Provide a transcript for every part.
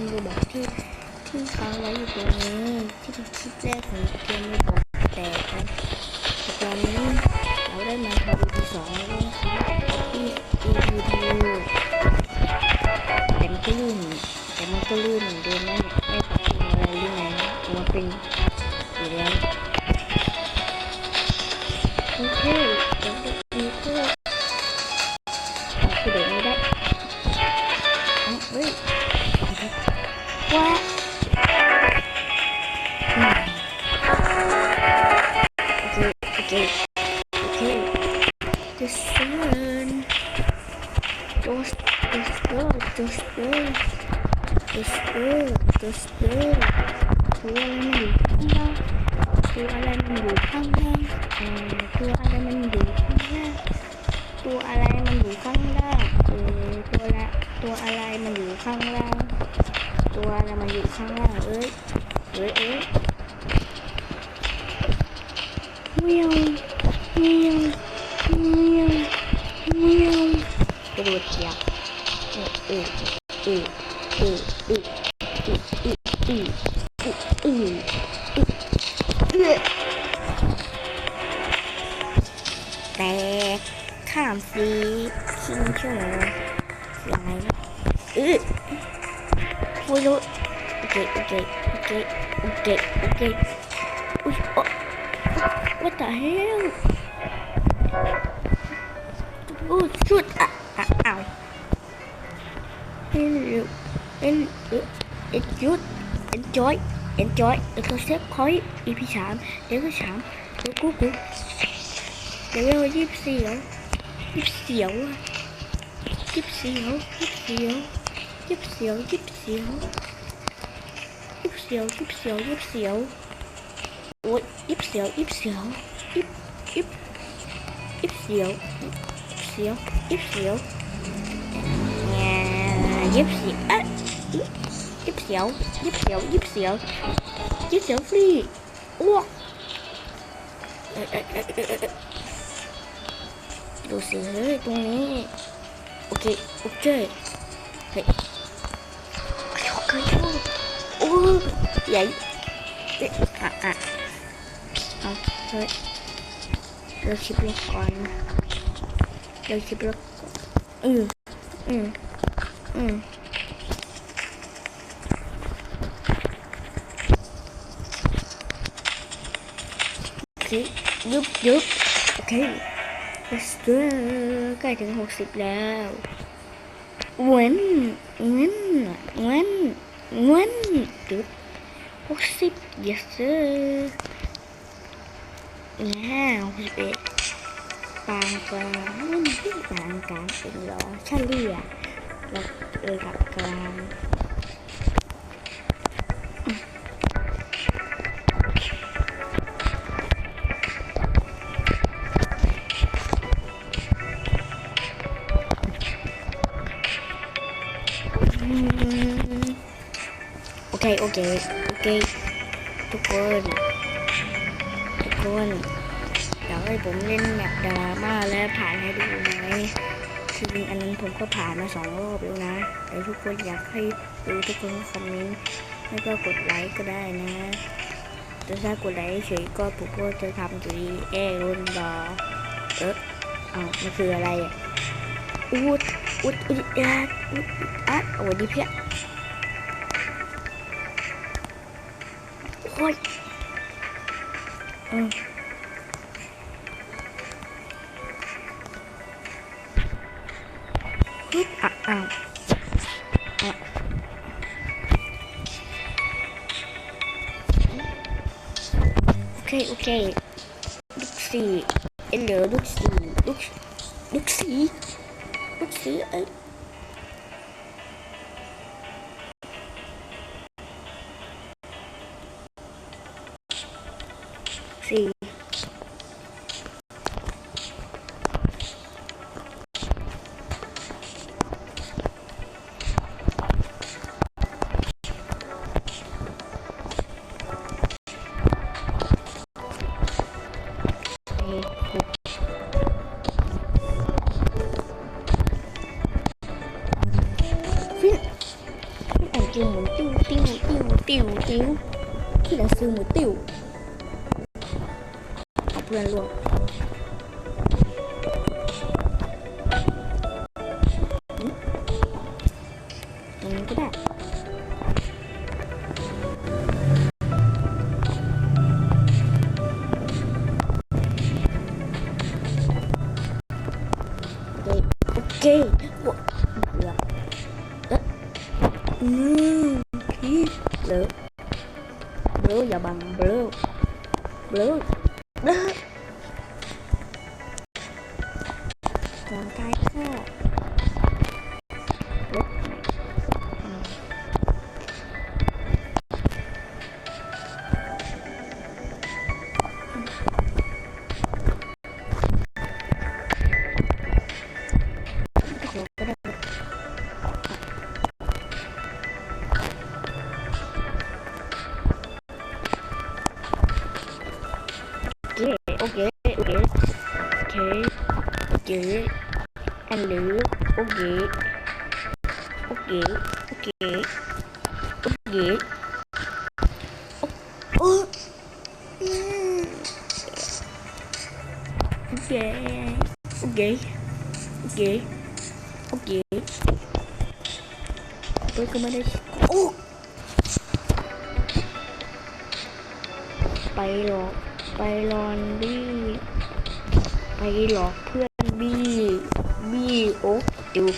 มโรบอกที่ที่ค้างไว้อยู่ตรงนี้ที่เป็นคลิปแรกของเกมโรบอกแต่ครับแต่ตอนนี้เราได้มาทำ EP สองแล้วนะครับที่ EP ดูแต่มันก็ลื่นแต่มันก็ลื่นเหมือนเดิมไม่ไม่ปรับปรุงอะไรหรือไงเพราะมันเป็นอยู่แล้วโอเคเดี๋ยวมีเพื่อคือเดี๋ยวไม่ได้เฮ้ย Wah. Hmm. Okay, ตัวอะไรมันอยู่ข้างล่างเออตัวอะมันอยู่ข้างล่างตัวอะไรมันอยู่ข้างล่างเออตัวละตัวอะไรมันอยู่ข้างล่างตัวอะไรมันอยู่ข้างล่างเอ้ยเอ้ยเอ้ยเมียวเมียวเมียวเมียวกระโดดเหยียบเออเออเออเออเออเออเออเออเออเออเออแต่ข้ามฟรีชิงชั่วโมงยังไงเออ Ôi dồi Ok, ok, ok, ok, ok. Ui, oh. What the hell? Oh, shoot. À, à, Ow Hello Hello Enjoy Enjoy Enjoy Được tôi xếp khói EP3 Để có sẵn Để cuối cùng. Để có dịp xíu Dịp xíu Dịp xíu Dịp xíu ยิบเสียวยิบเสียวยิบเสียวยิบเสียวยิบเสียวโอ้ยยิบเสียวยิบเสียวยิบยิบยิบเสียวยิบเสียวยิบเสียวเนี่ยยิบเสียวอะยิบเสียวยิบเสียวยิบเสียวยิบเสียวฟรีอ้วกเอ๊ะเอ๊ะเอ๊ะเอ๊ะเอ๊ะดูสิเฮ้ยตรงนี้โอเคโอเคเฮ้ย ใหญ่เอะอะเอาเฮ้ยเราชิบล็อกก่อนเราชิบล็อกก่อนอืมอืมอืมโอเคยุบยุบโอเค let's go ใกล้ถึงหกสิบแล้วเว้นเว้นเว้นเว้น สิบ yes sir แล้าหกสิบเอ็ดปานกลางไม่มีปางกลางเป็นหรอเฉลี่ยแล้วระดับกลาง เคโอเคโอเคทุกคนทุกคนอยากให้ผมเล่นแบบดราม่าและผ่านให้ดูไหมคือจริงอันนั้นผมก็ผ่านมาสองรอบแล้วนะแต่ทุกคนอยากให้ดูทุกคนคอมเมนต์แล้วก็กดไลค์ก็ได้นะแต่ถ้ากดไลค์เฉยก็ผมก็จะทำอยู่ดีเอรุนรอเอออามันคืออะไรอะอุดอุดอุดอัดอุดอัดโอ้ดีเพี้ย Oh. Uh, uh. Uh. Okay, okay. Look see. Hello, look see. Look, look see. Look see. Uh, I จิ้วหมุนติ้วติ้วติ้วติ้วติ้วที่หนัง อืมพี่เบลอเบลออย่าบังเบลอเบลอ เคอันเหลือโอเคโอเคโอเคโอเคโอ้อืมโอเคโอเคโอเคโอเคเฮ้ยก็ไม่ได้โอ้ไปหลอกไปรอนบี้ไปหลอกเพื่อน บี้บี้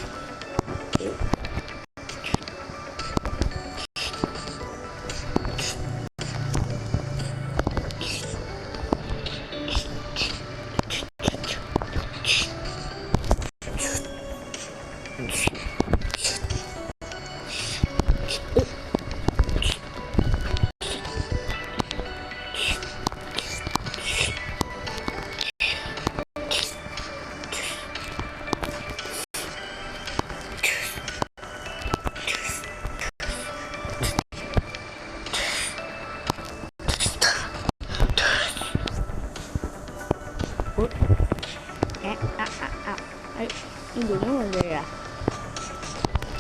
อ้ยมันอยู่นู่นเลยอะ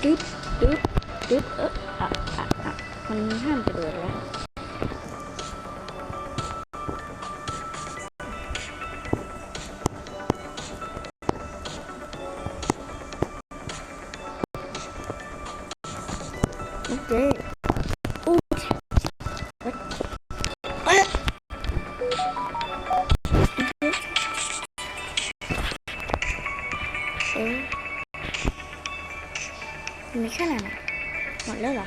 ตึ๊บตึ๊บตึ๊บเอ๊ะอะอะอะมันห้ามกระโดดแล้วโอเค มีแค่นั้นอะห